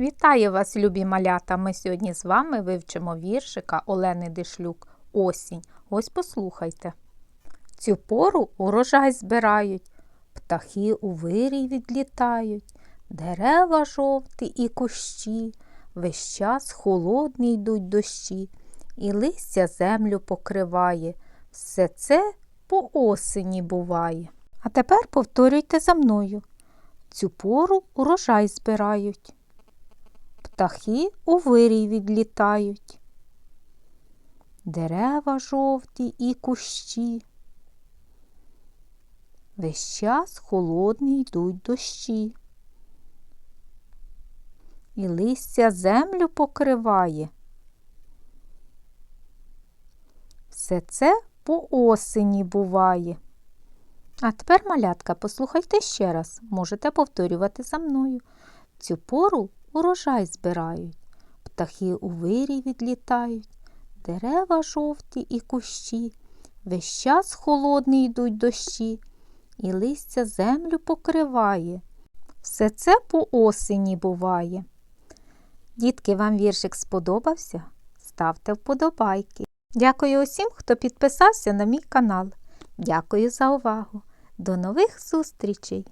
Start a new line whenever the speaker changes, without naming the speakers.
Вітаю вас, любі малята! Ми сьогодні з вами вивчимо віршика Олени Дишлюк Осінь. Ось послухайте. Цю пору урожай збирають, птахи у вирій відлітають, дерева жовті і кущі, весь час холодний йдуть дощі, і листя землю покриває. Все це по осені буває. А тепер повторюйте за мною. Цю пору урожай збирають. Птахи у вирій відлітають. Дерева жовті і кущі. Весь час холодний йдуть дощі. І листя землю покриває. Все це по осені буває. А тепер, малятка, послухайте ще раз, можете повторювати за мною. Цю пору урожай збирають, птахи у вирій відлітають, дерева жовті і кущі, весь час холодний йдуть дощі, і листя землю покриває. Все це по осені буває. Дітки, вам віршик сподобався? Ставте вподобайки. Дякую усім, хто підписався на мій канал. Дякую за увагу. До нових зустрічей!